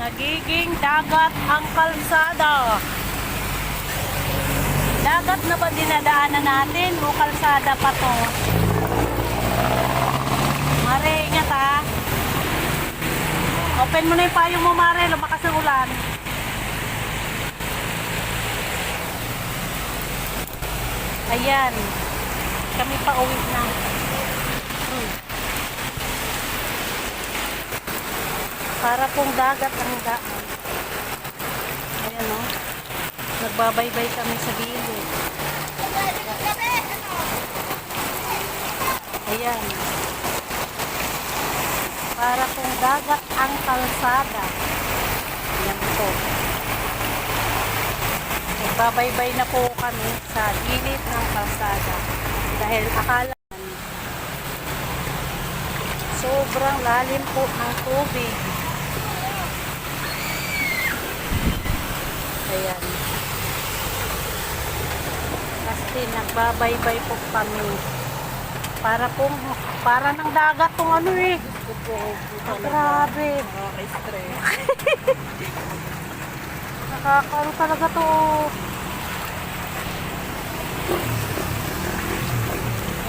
Nagiging dagat ang kalsada. Dagat na ba dinadaanan natin o kalsada pa to? Mare, ingat ha. Open mo na yung payong mo, Mare. Lumakas ang ulan. Ayan. Kami pa uwi na. Hmm. Para pong dagat ang daan. Ayan o. Nagbabaybay kami sa gilid. Ayan. Para pong dagat ang kalsada. Ayan po. Nagbabaybay na po kami sa gilid ng kalsada. Dahil akala sobrang lalim po ng tubig. Ayan. Kasi nagbabaybay po kami. Para pong, para ng dagat tong ano eh. Ah, grabe. Nakaka-stress. Nakakaano talaga to.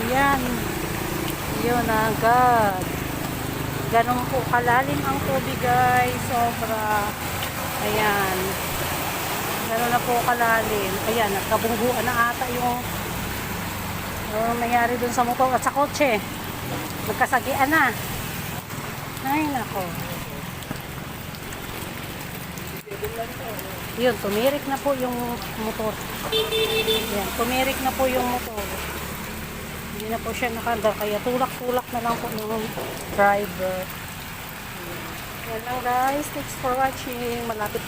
Ayan. Yun agad. Ganun po kalalim ang tubig guys. Sobra. Ayan. Po kalalim. Ayan, nagkabungguan na ata yung yung nangyari dun sa motor at sa kotse. Nagkasagian na. Ay, nako. Yun, tumirik na po yung motor. Yan, tumirik na po yung motor. Hindi na po siya nakanda, kaya tulak-tulak na lang po yung driver. Yan lang guys, thanks for watching. Malapit